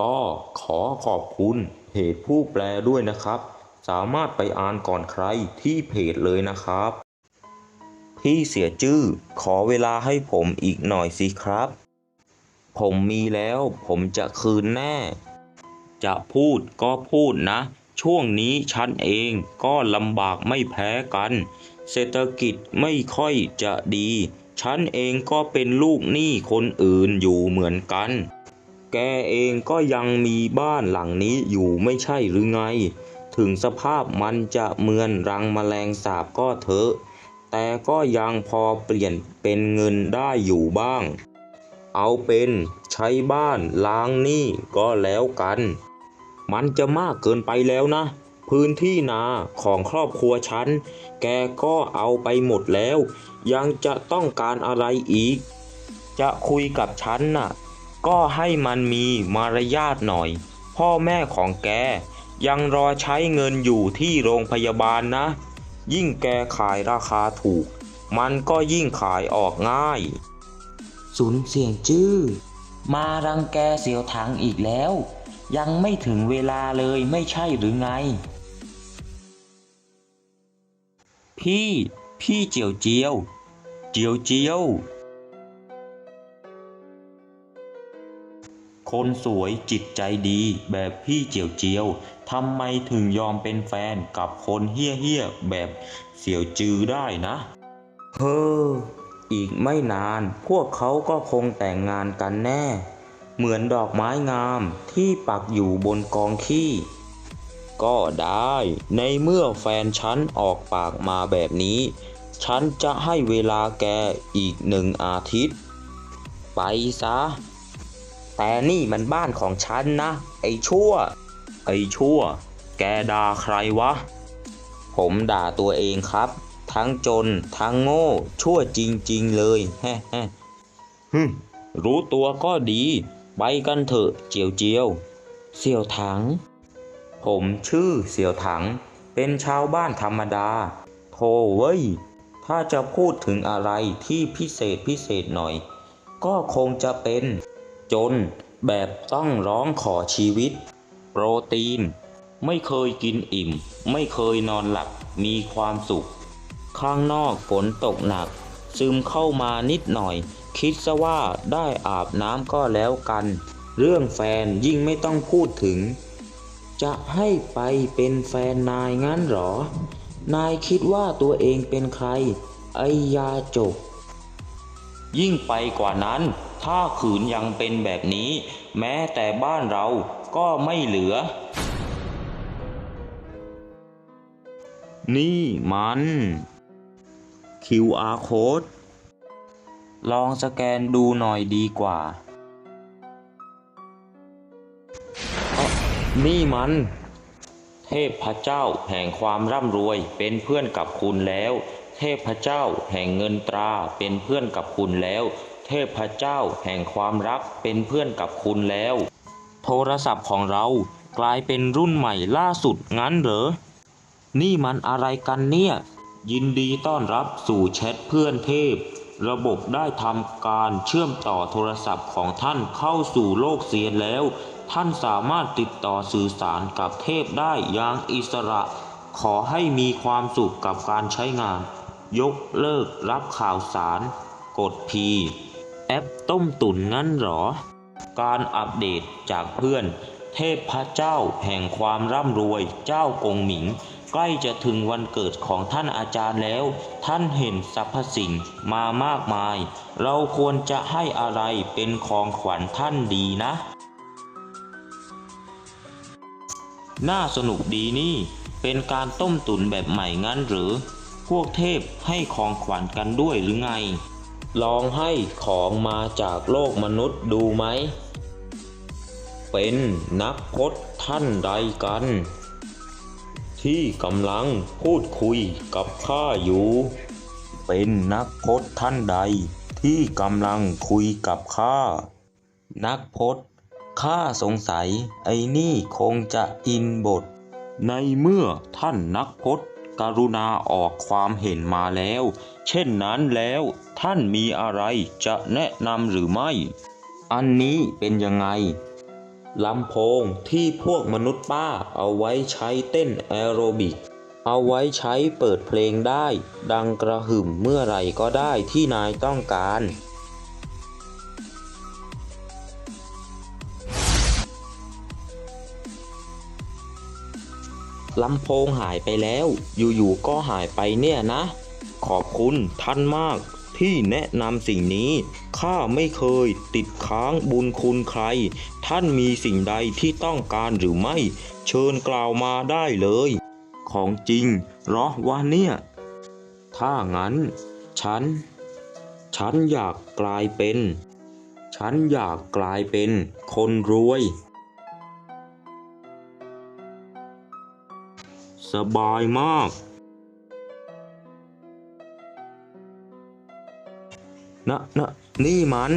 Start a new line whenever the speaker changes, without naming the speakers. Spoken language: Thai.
ก็ขอขอบคุณเพจผู้แปลด้วยนะครับ สามารถไปอ่านก่อนใครที่เพจเลยนะครับ พี่เสียจื้อขอเวลาให้ผมอีกหน่อยสิครับ ผมมีแล้วผมจะคืนแน่ จะพูดก็พูดนะ ช่วงนี้ฉันเองก็ลำบากไม่แพ้กัน เศรษฐกิจไม่ค่อยจะดี ฉันเองก็เป็นลูกหนี้คนอื่นอยู่เหมือนกัน แกเองก็ยังมีบ้านหลังนี้อยู่ไม่ใช่หรือไง ถึงสภาพมันจะเหมือนรังแมลงสาบก็เถอะ แต่ก็ยังพอเปลี่ยนเป็นเงินได้อยู่บ้าง เอาเป็นใช้บ้านล้างหนี้ก็แล้วกัน มันจะมากเกินไปแล้วนะ พื้นที่นาของครอบครัวฉัน แกก็เอาไปหมดแล้ว ยังจะต้องการอะไรอีก จะคุยกับฉันน่ะ ก็ให้มันมีมารยาทหน่อย พ่อแม่ของแก ยังรอใช้เงินอยู่ที่โรงพยาบาลนะ ยิ่งแกขายราคาถูก มันก็ยิ่งขายออกง่าย
สุนเสียงจื้อ มารังแกเสียวถังอีกแล้ว ยังไม่ถึงเวลาเลยไม่ใช่หรือไง
พี่ พี่เจียวเจียว เจียวเจียว คนสวยจิตใจดีแบบพี่เจียวเจียวทำไมถึงยอมเป็นแฟนกับคนเฮี้ยเฮี้ยแบบเสี่ยวจือได้นะ เฮ้อ อีกไม่นานพวกเขาก็คงแต่งงานกันแน่ เหมือนดอกไม้งามที่ปักอยู่บนกองขี้ ก็ได้ ในเมื่อแฟนฉันออกปากมาแบบนี้ ฉันจะให้เวลาแกอีกหนึ่งอาทิตย์ ไปซะ แต่นี่มันบ้านของฉันนะ ไอ้ชั่ว ไอ้ชั่ว แกด่าใครวะ ผมด่าตัวเองครับ ทั้งจน ทั้งโง่ ชั่วจริง ๆ เลยแฮะแฮะฮึมรู้ตัวก็ดี ไปกันเถอะเจียวเจียว เสี่ยวถัง ผมชื่อเสี่ยวถัง เป็นชาวบ้านธรรมดาโธ่เว้ย ถ้าจะพูดถึงอะไรที่พิเศษพิเศษหน่อย ก็คงจะเป็น จนแบบต้องร้องขอชีวิต โปรตีน ไม่เคยกินอิ่ม ไม่เคยนอนหลับมีความสุข ข้างนอกฝนตกหนัก ซึมเข้ามานิดหน่อย คิดซะว่าได้อาบน้ำก็แล้วกัน เรื่องแฟนยิ่งไม่ต้องพูดถึง จะให้ไปเป็นแฟนนายงั้นหรอ นายคิดว่าตัวเองเป็นใคร ไอยาจกยิ่งไปกว่านั้น ถ้าขืนยังเป็นแบบนี้ แม้แต่บ้านเราก็ไม่เหลือ นี่มัน QR code ลองสแกนดูหน่อยดีกว่าออนี่มัน เทพเจ้าแห่งความร่ำรวยเป็นเพื่อนกับคุณแล้ว เทพเจ้าแห่งเงินตราเป็นเพื่อนกับคุณแล้ว เทพเจ้าแห่งความรักเป็นเพื่อนกับคุณแล้ว โทรศัพท์ของเรากลายเป็นรุ่นใหม่ล่าสุดงั้นเหรอ นี่มันอะไรกันเนี่ย ยินดีต้อนรับสู่แชทเพื่อนเทพ ระบบได้ทำการเชื่อมต่อโทรศัพท์ของท่านเข้าสู่โลกเสียนแล้ว ท่านสามารถติดต่อสื่อสารกับเทพได้อย่างอิสระ ขอให้มีความสุขกับการใช้งาน ยกเลิกรับข่าวสาร กด P แอปต้มตุ๋นงั้นหรอ การอัปเดตจากเพื่อน เทพพระเจ้าแห่งความร่ำรวยเจ้ากงหมิง ใกล้จะถึงวันเกิดของท่านอาจารย์แล้ว ท่านเห็นสรรพสิ่งมามากมาย เราควรจะให้อะไรเป็นของขวัญท่านดีนะ น่าสนุกดีนี่ เป็นการต้มตุ๋นแบบใหม่งั้นหรือ พวกเทพให้ของขวัญกันด้วยหรือไง ลองให้ของมาจากโลกมนุษย์ดูไหม เป็นนักพจน์ท่านใดกัน ที่กำลังพูดคุยกับข้าอยู่ เป็นนักพจน์ท่านใดที่กำลังคุยกับข้า นักพจน์ข้าสงสัยไอ้นี่คงจะอินบท ในเมื่อท่านนักพจน์ กรุณาออกความเห็นมาแล้ว เช่นนั้นแล้วท่านมีอะไรจะแนะนำหรือไม่ อันนี้เป็นยังไงลำโพงที่พวกมนุษย์ป้าเอาไว้ใช้เต้นแอโรบิก เอาไว้ใช้เปิดเพลงได้ ดังกระหึ่มเมื่อไหร่ก็ได้ที่นายต้องการ ลำโพงหายไปแล้ว อยู่ๆก็หายไปเนี่ยนะ ขอบคุณท่านมากที่แนะนำสิ่งนี้ ข้าไม่เคยติดค้างบุญคุณใคร ท่านมีสิ่งใดที่ต้องการหรือไม่ เชิญกล่าวมาได้เลย ของจริงหรอวะเนี่ย ถ้างั้น ฉัน ฉันอยากกลายเป็น ฉันอยากกลายเป็นคนรวย สบายมาก นะนะนี่มัน